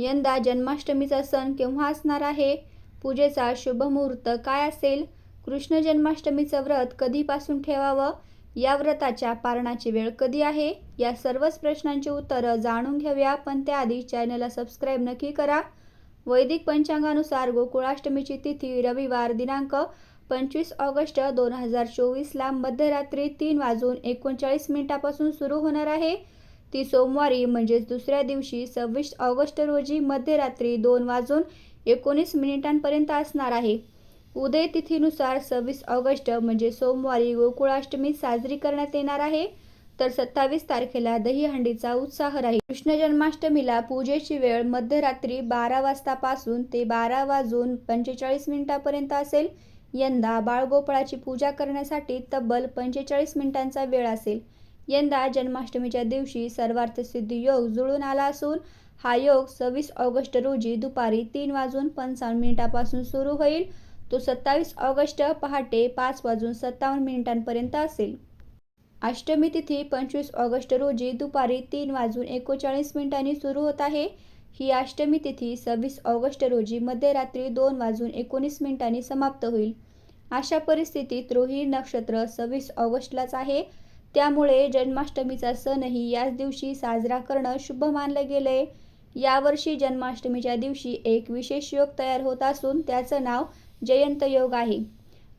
यंदा जन्माष्टमीचा सण केव्हा असणार आहे? पूजेचा शुभ मुहूर्त काय असेल? कृष्ण जन्माष्टमीचं व्रत कधीपासून ठेवावं? या व्रताच्या पारणाची वेळ कधी आहे? या सर्वच प्रश्नांची उत्तरं जाणून घेऊया. पण त्याआधी चॅनलला सबस्क्राईब नक्की करा. वैदिक पंचांगानुसार गोकुळाष्टमीची तिथी रविवार दिनांक पंचवीस ऑगस्ट दोन हजार चोवीसला मध्यरात्री तीन वाजून एकोणचाळीस मिनिटापासून सुरू होणार आहे. ती सोमवारी म्हणजेच दुसऱ्या दिवशी सव्वीस ऑगस्ट रोजी मध्यरात्री दोन वाजून एकोणीस मिनिटांपर्यंत असणार आहे. उदय तिथीनुसार सव्वीस ऑगस्ट म्हणजे सोमवारी गोकुळाष्टमी साजरी करण्यात येणार आहे. तर सत्तावीस तारखेला दहीहंडीचा उत्साह राहील. कृष्ण जन्माष्टमीला पूजेची वेळ मध्यरात्री बारा वाजतापासून ते बारा वाजून पंचेचाळीस मिनिटापर्यंत असेल. यंदा बाळगोपाळाची पूजा करण्यासाठी तब्बल पंचेचाळीस मिनिटांचा वेळ असेल. यंदा जन्माष्टमीच्या दिवशी सर्वार्थ सिद्धी योग जुळून आला असून हा योग सव्वीस ऑगस्ट रोजी दुपारी तीन वाजून पंचावन्न मिनिटापासून सुरू होईल. तो सत्तावीस ऑगस्ट पहाटे पाच वाजून सत्तावन्न मिनिटांपर्यंत असेल. अष्टमी तिथी पंचवीस ऑगस्ट रोजी दुपारी तीन वाजून एकोणचाळीस मिनिटांनी सुरू होत आहे. ही अष्टमी तिथी सव्वीस ऑगस्ट रोजी मध्यरात्री दोन वाजून एकोणीस मिनिटांनी समाप्त होईल. अशा परिस्थितीत रोहिणी नक्षत्र सव्वीस ऑगस्टलाच आहे. त्यामुळे जन्माष्टमीचा सणही याच दिवशी साजरा करणं शुभ मानलं गेलंय. यावर्षी जन्माष्टमीच्या दिवशी एक विशेष योग तयार होत असून त्याचं नाव जयंत योग आहे.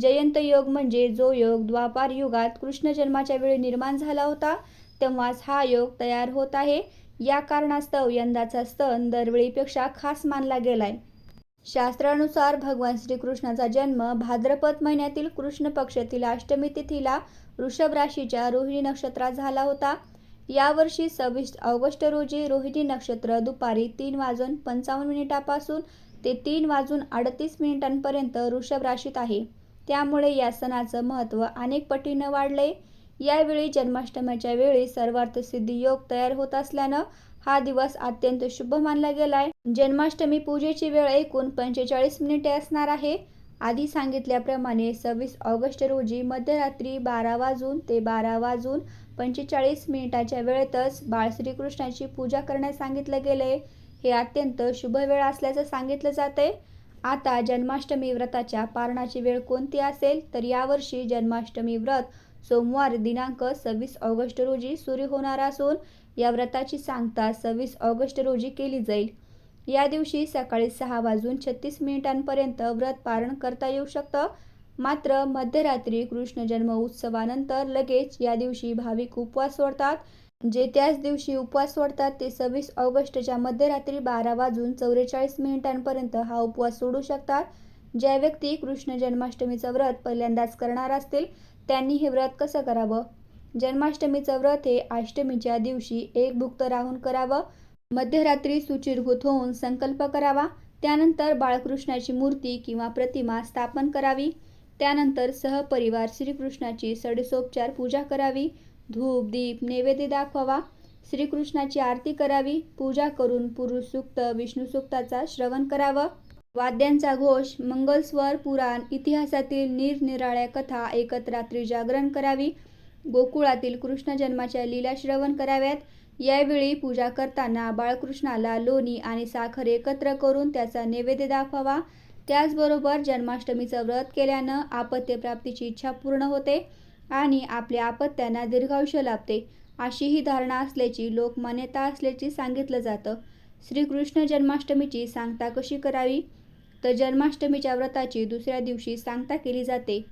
जयंत योग म्हणजे जो योग द्वापार युगात कृष्ण जन्माच्या वेळी निर्माण झाला होता तेव्हाच हा योग तयार होत आहे. या कारणास्तव यंदाचा सण दरवेळीपेक्षा खास मानला गेलाय. शास्त्रानुसार भगवान श्रीकृष्णाचा जन्म भाद्रपद महिन्यातील कृष्ण पक्षातील अष्टमी तिथीला वृषभ राशीच्या रोहिणी नक्षत्रात झाला होता. यावर्षी सव्वीस ऑगस्ट रोजी रोहिणी नक्षत्र दुपारी तीन वाजून पंचावन्न मिनिटापासून ते तीन वाजून अडतीस मिनिटांपर्यंत वृषभ राशीत आहे. त्यामुळे या सणाचं महत्त्व अनेक पटीनं वाढलंय. यावेळी जन्माष्टमीच्या वेळी सर्वार्थ सिद्धी योग तयार होत असल्यानं हा दिवस अत्यंत शुभ मानला गेलाय. जन्माष्टमी पूजेची वेळ एकूण पंचेचाळीस मिनिटे असणार आहे. आधी सांगितल्याप्रमाणे सव्वीस ऑगस्ट रोजी मध्यरात्री बारा वाजून ते बारा वाजून पंचेचाळीस मिनिटाच्या वेळेतच बाळ श्रीकृष्णाची पूजा करण्यास सांगितलं गेलंय. हे अत्यंत शुभ वेळ असल्याचं सांगितलं जातंय. आता जन्माष्टमी व्रताच्या पारणाची वेळ कोणती असेल? तर यावर्षी जन्माष्टमी व्रत सोमवार दिनांक सव्वीस ऑगस्ट रोजी सुरू होणार असून या व्रताची सांगता सव्वीस ऑगस्ट रोजी केली जाईल. या दिवशी सकाळी सहा वाजून छत्तीस मिनिटांपर्यंत व्रत पारण करता येऊ शकतं. मात्र मध्यरात्री कृष्ण जन्म उत्सवानंतर लगेच या दिवशी भाविक उपवास सोडतात. जे त्याच दिवशी उपवास सोडतात ते सव्वीस ऑगस्टच्या मध्यरात्री बारा वाजून चौवेचाळीस मिनिटांपर्यंत हा उपवास सोडू शकतात. ज्या व्यक्ती कृष्ण जन्माष्टमीचं व्रत पहिल्यांदाच करणार असतील त्यांनी हे व्रत कसं करावं? जन्माष्टमीचं व्रत हे अष्टमीच्या दिवशी एक भुक्त राहून करावं? मध्यरात्री सुचिरभूत होऊन संकल्प करावा? त्यानंतर बाळकृष्णाची मूर्ती किंवा प्रतिमा स्थापन करावी? त्यानंतर सहपरिवार श्रीकृष्णाची सडसोपचार पूजा करावी? धूप दीप नैवेद्य दाखवावा? श्रीकृष्णाची आरती करावी? पूजा करून पुरुष सुक्त विष्णू सुक्ताचा श्रवण करावं? वाद्यांचा घोष मंगलस्वर पुराण इतिहासातील निरनिराळ्या कथा एकत्र रात्री जागरण करावी. गोकुळातील कृष्ण जन्माच्या लीला श्रवण कराव्यात. यावेळी पूजा करताना बाळकृष्णाला लोणी आणि साखर एकत्र करून त्याचा नैवेद्य दाखवावा. त्याचबरोबर जन्माष्टमीचं व्रत केल्यानं आपत्यप्राप्तीची इच्छा पूर्ण होते आणि आपल्या आपत्यांना दीर्घायुष्य लाभते अशी ही धारणा असल्याची लोकमान्यता असल्याची सांगितलं जातं. श्रीकृष्ण जन्माष्टमीची सांगता कशी करावी? तर जन्माष्टमीच्या व्रताची दुसऱ्या दिवशी सांगता केली जाते.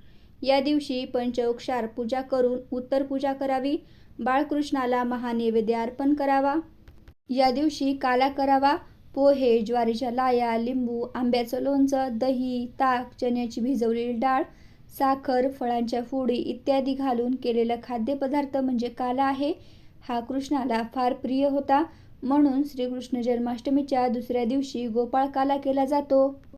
या दिवशी पंचोक्षार पूजा करून उत्तर पूजा करावी बाळकृष्णाला महानैवेद्य अर्पण करावा. या दिवशी काला करावा पोहे ज्वारीच्या लाया लिंबू आंब्याचं लोणचं दही ताक चण्याची भिजवलेली डाळ साखर फळांच्या फोडी इत्यादी घालून केलेला खाद्यपदार्थ म्हणजे काला आहे. हा कृष्णाला फार प्रिय होता. म्हणून श्रीकृष्ण जन्माष्टमीच्या दुसऱ्या दिवशी गोपाळ काला केला जातो.